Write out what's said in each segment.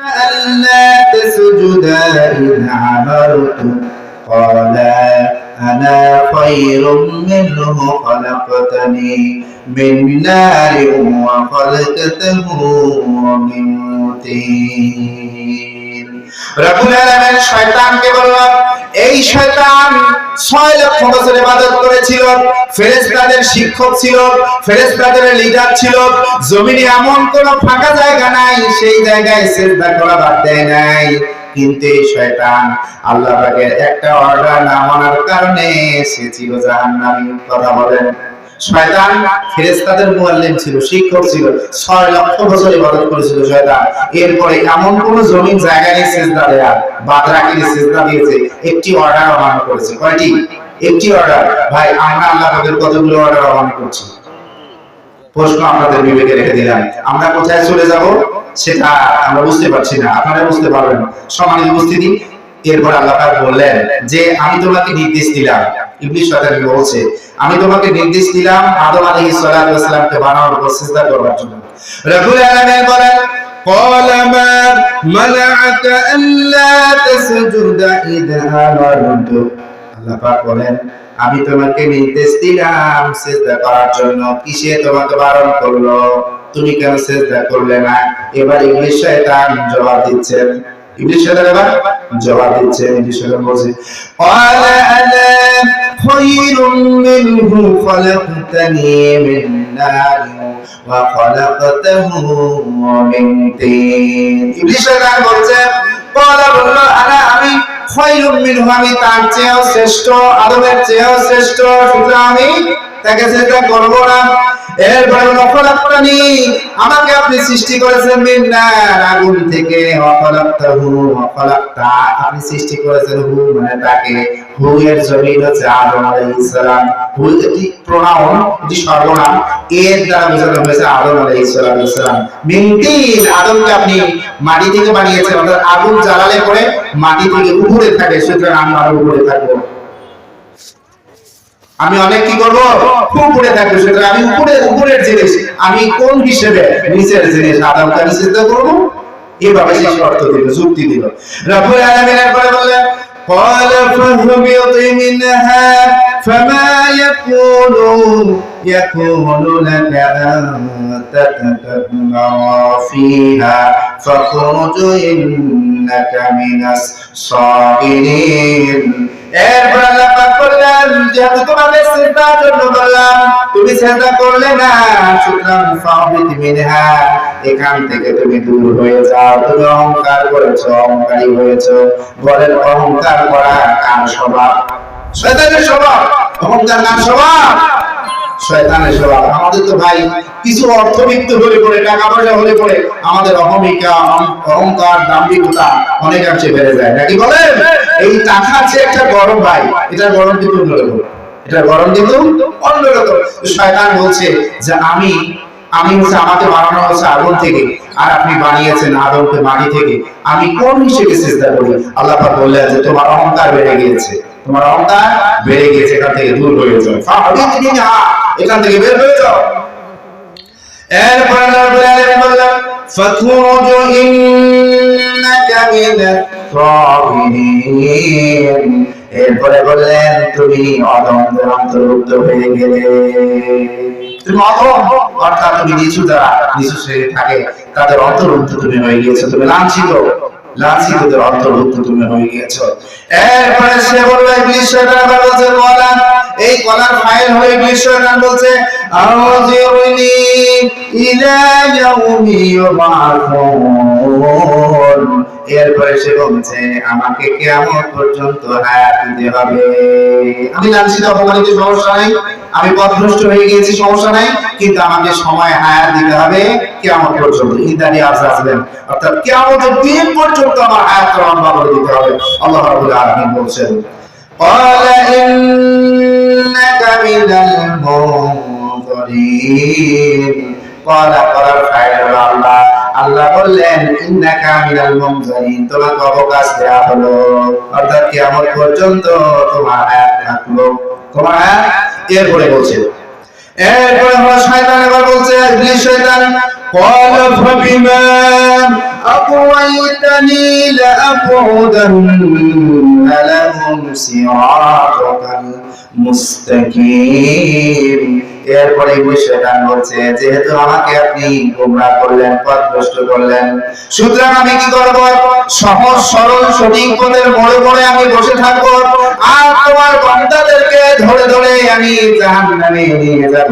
ألا تسجدا إذ أمرت قال أنا خير منه خلقتني من نار وخلقته من طين রব্বুল আলামিন শয়তানকে বলল এই শয়তান ছয় লক্ষ বছর ইবাদত করেছিল ফেরেশতাদের শিক্ষক ছিল, ফেরেশতাদের লিডার ছিল। জমিনে এমন কোন ফাঁকা জায়গা নাই, সেই জায়গায় সিজদা করা বাদ দেয় নাই। কিন্তু শয়তান আল্লাহ পাকের একটা অর্ডার না মানার কারণে সে ছিল জাহান্নামী কথা বলেন। শয়তান ফেরেশতাদের মুআল্লিম ছিল, শিক্ষক ছিল 6 লক্ষ বছর ইবাদত করেছিল শয়তান। এরপরে এমন কোন জমিন, জায়গা নেই, সিজদা দেয়া। বাদ রাখি, সিজদা দিয়েছে, একটি অর্ডার অমান্য করেছে। কয়টি? একটি অর্ডার ভাই আমরা আল্লাহ পাকের কতগুলো অর্ডার অমান্য করছি প্রশ্ন আপনাদের বিবেকে রেখে দিলাম আমরা কোথায় চলে যাব সেটা আমরা বুঝতে পারছি না আপনারা বুঝতে পারবেন সমানের উপস্থিতি এরপর আল্লাহ পাক বললেন যে আমি তোমাকে নির্দেশ দিলাম ইবলিস শয়তান বলছে আমি তোমাকে নির্দেশ দিলাম আদম আলাইহিস সালাতু ওয়াস সালামকে বানানোর উপর সিজদা করবার জন্য রব্বুল আলামিন বলেন قال ما منعك ألا تسجد إذ أمرتك আল্লাহ বলেন, আমি তোমাকে নির্দেশ দিলাম সেজদা করার জন্য। কিসে তোমাকে বারণ করল? তুমি কেন সেজদা করলে না? এবার ইংলিশ শয়তান জবাব দিচ্ছেন। ইবলিস শয়তান এবার জবাব দিচ্ছেন। ইবলিস শয়তান বলছে, ক্বালা আনা খায়রুম মিনহু খালাকতানি মিন নারি ওয়া খালাকতাহু মিন তিন। ইবলিস শয়তান বলছে কলা বলল আনা আমি খয়রুম মিনহু, আমি তার চেয়েও শ্রেষ্ঠ, আদমের চেয়েও শ্রেষ্ঠ, সুতরাং আমি তাকে সেটা করব না। এরপরে নফলাপ্রাণী আমাকে আপনি সৃষ্টি করেছেন মিন্নার আগুন থেকে। আপনি সৃষ্টি করেছেন হু মানে তাকে। হু এর জমিন হচ্ছে আদম আলাইহিস সালাম। হু এটি প্রোনাউন এটি সর্বনাম, এর দ্বারা বোঝানো হয়েছে আদম আলাইহিস আদমকে আপনি মাটি থেকে বানিয়েছেন। অর্থাৎ আগুন জ্বালালে পরে মাটি থেকে উপরে থাকে, সুতরাং আমি আরও উপরে থাকব। আমি অনেক কি করব খুব উপরে থাকবো সুতরাং আমি উপরে উপরের জিনিস আমি কোন হিসেবে নিচের জিনিস আদমকে আমি চিন্তা করবো এভাবে সে শর্ত দিল যুক্তি দিল রব্বুল আলামিন এরপরে বললেন قال فاهبط منها فما يكون يكون لك أن تتكبر فيها فاخرج إنك من الصاغرين এখান থেকে তুমি দূর হয়ে যাও। তুমি অহংকার করেছ, অহংকারী হয়েছো। বলেন, অহংকার করা কার স্বভাব? স্বভাব? অহংকার কার স্বভাব? শয়তানের স্বভাব আমাদের তো ভাই কিছু অর্থবিত্ত হলে পরে টাকা পয়সা হলে পরে আমাদের অহমিকা, অহংকার, দাম্ভিকতা অনেকাংশে বেড়ে যায়। নাকি বলেন? এই টাকা হচ্ছে একটা গরম ভাই এটা গরম কিন্তু অন্যরকম এটা গরম কিন্তু অন্যরকম শয়তান বলছে যে আমি আমি হচ্ছে আমাকে বানানো হচ্ছে আগুন থেকে, আর আপনি বানিয়েছেন আদমকে মাটি থেকে। আমি কোন হিসেবে চেষ্টা করি? আল্লাহ পাক বললেন যে তোমার অহংকার বেড়ে গিয়েছে। তোমার অহংকার বেড়ে গিয়েছে, এখান থেকে দূর হয়ে যাও। এখান থেকে বের হয়ে যাও। এরপরে রব্বুল বললেন ফাখরুজ ইন্নাকা মিনাত সাবিরিন এরপরে বললেন, তুমি অদমদের অন্তর্ভুক্ত হয়ে গেলে। তুমি অধম অর্থাৎ তুমি নিচু যারা, নিচু শ্রেণি থাকে, তাদের অন্তর্ভুক্ত তুমি হয়ে গিয়েছো। তুমি লাঞ্ছিত, লাঞ্ছিতদের অন্তর্ভুক্ত তুমি হয়ে গিয়েছো। এরপরে সে বলল ইবলিস শয়তান আবার বলছে কলা এই কলার হয়ে ইবলিস শয়তান বলছে এরপরে সে বলছে, আমাকে কিয়ামত পর্যন্ত হায়াত দিতে হবে। আমি লাঞ্ছিত অপমানিত সমস্যা নাই, আমি পথভ্রষ্ট হয়ে গিয়েছি, সমস্যা নাই, কিন্তু আমাকে সময় হায়াত দিতে হবে কিয়ামত পর্যন্ত, ইদানি আজ আসবেন। অর্থাৎ কিয়ামতের দিন পর্যন্ত আমার হায়াত লম্বা করে দিতে হবে। আল্লাহ রাব্বুল আলামিন বলছেন قال إنك من المنظرين قال قال فعل الله আল্লাহ বললেন ইন্নাকা মিনাল মুনজারিন তোমাকে অবকাশ দেয়া হলো অর্থাৎ কিয়ামত পর্যন্ত তোমার হায়াত থাকলো তোমার হায়াত এরপরে বলছে এরপরে হলো শয়তান এবার বলছে ইবলিস শয়তান قال فبما أغويتني لأقعدن لهم صراطك المستقيم এরপরে ইবলিস শয়তান বলছে যেহেতু আমাকে আপনি গোমরাহ করলেন পথভ্রষ্ট করলেন সুতরাং আমি কি করব সহজ সরল সঠিক পথের মোড়ে মোড়ে আমি বসে থাকব আর তোমার বান্দাদেরকে ধরে ধরে আমি জাহান্নামে নিয়ে যাব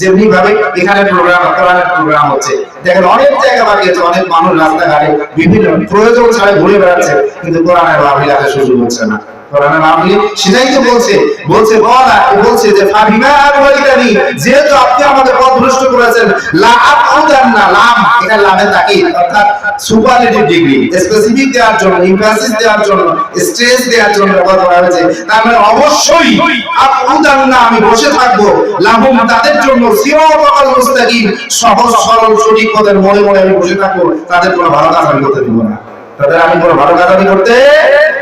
যেমনি ভাবে এখানে প্রোগ্রাম কোরআনের প্রোগ্রাম হচ্ছে। দেখেন, অনেক জায়গা বাকি আছে অনেক মানুষ রাস্তাঘাটে বিভিন্ন প্রয়োজন ছাড়া ঘুরে বেড়াচ্ছে, কিন্তু কোরআনের মাহফিল আসার সুযোগ হচ্ছে না। যেহেতু আপনি আমাদের পথ ভ্রষ্ট করেছেন, লা আকুদান না, লাম, এটা লামে তাকি অর্থাৎ সুপারলেটিভ ডিগ্রি স্পেসিফিক দেওয়ার জন্য ইমফাসিস দেওয়ার জন্য স্ট্রেস দেওয়ার জন্য ব্যবহার করা হয়েছে। তার মানে অবশ্যই আকুদান না, আমি বসে থাকব। লাহুম তাদের জন্য সিরাতাল মুস্তাকিম, সহজ, সরল, সঠিক পথের মনে মনে আমি বসে থাকব, তাদের কোনো ভালো কাজ আমি করতে দিব না। তাদের আমি কোনো ভালো কাজ আমি করতে,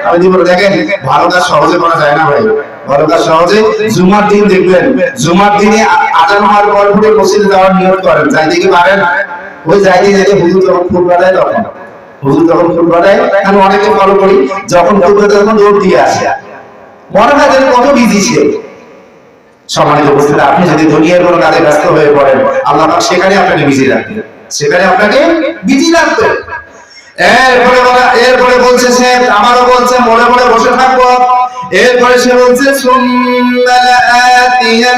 আমি দিব। দেখেন, ভালো কাজ সহজে করা যায় না ভাই। ভালো কাজ সহজে জুমার দিন দেখবেন। জুমার দিনে আজান হওয়ার পর মসজিদে যাওয়ার নিয়ত করেন। যাই কি পারেন ওই যাইতে হুজুর যখন তখন। হুজুর যখন আমি অনেকে ফলো করি, যখন তখন দৌড় দিয়ে আসে। মনে হয় যেন কত বিজি সম্মানিত আপনি যদি দুনিয়ার কোনো কাজে ব্যস্ত হয়ে পড়েন, আল্লাহ সেখানে আপনাকে বিজি রাখবে সেখানে আপনাকে বিজি রাখবে। এরপরে এরপরে বলছে, সে আমারও বলছে, মনে মনে বসে থাকব। এরপরে সে বলছে সুম্মা লাআতিয়ান্নাহুম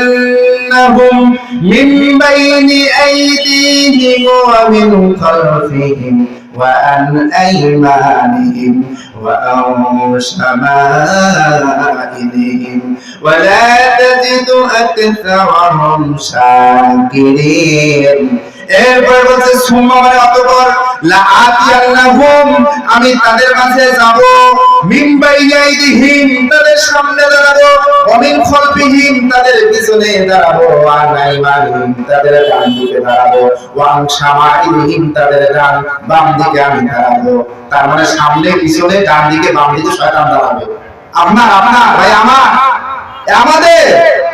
মিন বাইনি আইদিহিম ওয়া মিন খালফিহিম ওয়া আন আইমানিহিম ওয়া আন শামাইলিহিম ওয়া লা তাজিদু আকতারাহুম শাকিরিন মানে আমি তাদের কাছে যাব। তাদের সামনে দাঁড়াবো। ওয়া মিন তাদের পিছনে দাঁড়াবো। তাদের দিকে দাঁড়াবো। ওয়া আন শামাইলিহিম, তাদের বাম দিকে আমি দাঁড়াবো। তার মানে সামনে, পিছনে, ডান দিকে, বাম দিকে শয়তান দাঁড়াবে। আপনার আপনার, ভাই, আমার আমাদের।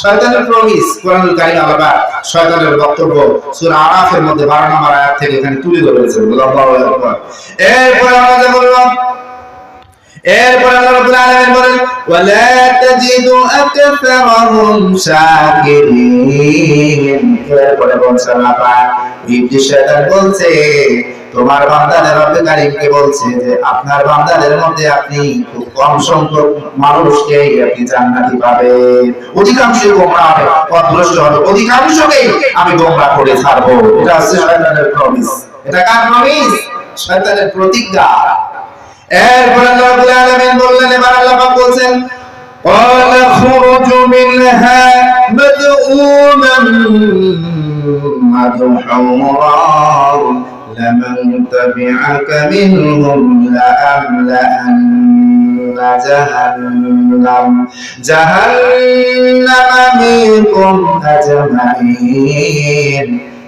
শয়তানের প্রমিস কোরআনুল কারীম আলাদা শয়তানের বক্তব্য সূরা আরাফের মধ্যে 12 নম্বর আয়াত থেকে এখানে তুলে ধরেছেন। আল্লাহু আকবার। এরপর আমরা বললাম এরপর আল্লাহ রাব্বুল আলামিন বলেন, ওয়ালা তাজিদু আকতারাহুম শাকিরিন। এরপরে বলছেন পাক ইবলিস শয়তান বলছে তোমার বান্দাদের রব্বে কারীমকে বলছে যে আপনার বান্দাদের মধ্যে আপনি খুব কম সংখ্যক মানুষকে আপনি জান্নাতি পাবেন অধিকাংশই গোমরা হবে পথভ্রষ্ট হবে অধিকাংশকেই আমি গোমরা করে ছাড়বো এটা হচ্ছে শয়তানের প্রমিস এটা কার প্রমিস শয়তানের প্রতিজ্ঞা এরপর আল্লাহ রাব্বুল আলামিন বললেন এবার আল্লাহ পাক বলছেন قال اخرج منها مذءوما مدحورا لمن تبعك منهم لأملأن جهنم جهنم منكم أجمعين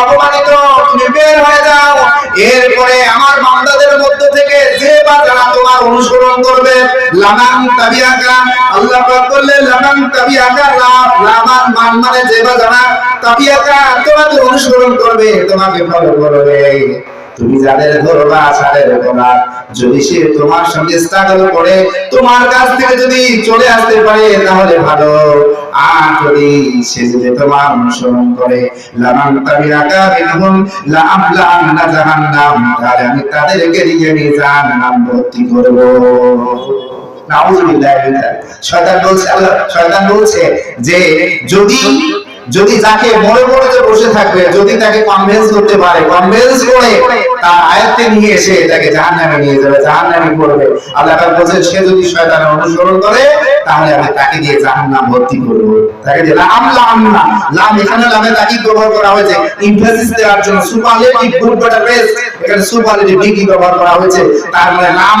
অপমানিত, তুমি হয়ে যাও। এরপরে আমার বান্দাদের মধ্য থেকে যে বা তোমার অনুসরণ করবে, লামান তাবিয়াকা, আল্লাহ পাক বললেন, লামান তাবিয়াকা লামান মান মানে যে বা যারা তাবিয়াকা তোমাকে অনুসরণ করবে, তোমাকে ফলো করবে। তুমি যাদের ধরবা তাদের গোনা যদি সে তোমার সঙ্গে স্ট্রাগল করে, তোমার কাছ থেকে যদি চলে আসতে পারে, তাহলে ভালো। আর যদি সে যদি তোমার অনুসরণ করে লামান তাবিরাকা বিনহুম লা আমলাআন্না জাহান্নাম, তাহলে আমি তাদেরকে নিয়ে নিয়ে জাহান্নাম ভর্তি করব। নাউজুবিল্লাহি শয়তান বলছে, আল্লাহ, শয়তান বলছে যে, যদি যদি যাকে মনে মনে বসে থাকবে, যদি তাকে কনভিন্স করতে পারে কনভিন্স করে তার আয়ত্তে নিয়ে এসে তাকে জাহান্নামে নিয়ে যাবে, জাহান্নামে করবে আল্লাহ তাআলা বলছেন, সে যদি শয়তানের অনুসরণ করে, তাহলে আমি তাকে দিয়ে জাহান্নাম ভর্তি করব। তাকে দিয়ে লাম লাম না লাম, এখানে লামে তাকি ব্যবহার করা হয়েছে। ইমফেসিস দেওয়ার জন্য সুপারলেটিভ গুড এখানে সুপারলেটিভ ডিগ্রি ব্যবহার করা হয়েছে। তার মানে লাম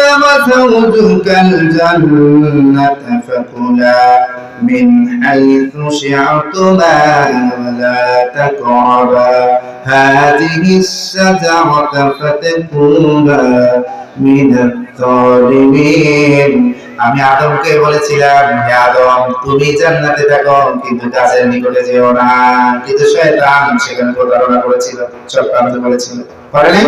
أنت وزوجك الجنة فكلا من حيث شئتما ولا تقربا هذه الشجرة فتكونا من الظالمين. আমি আদমকে বলেছিলাম, হে আদম, তুমি জান্নাতে থাকো, কিন্তু গাছের নিকটে যেও না। কিন্তু শয়তান সেখানে প্রতারণা করেছিল, চক্রান্ত করেছিল। করেনি?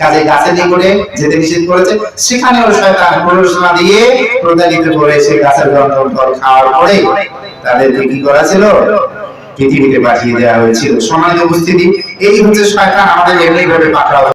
কাজে গাছের নিকটে যেতে নিষেধ করেছে। সেখানেও শয়তান প্ররোচনা দিয়ে প্রতারিত করে সে গাছের গন্ধ ফল খাওয়ার পরে তাদেরকে কি করা ছিল? পৃথিবীতে পাঠিয়ে দেওয়া হয়েছিল। সমাজে উপস্থিতি, এই হচ্ছে শয়তান আমাদের এমনি ভাবে পাকড়াও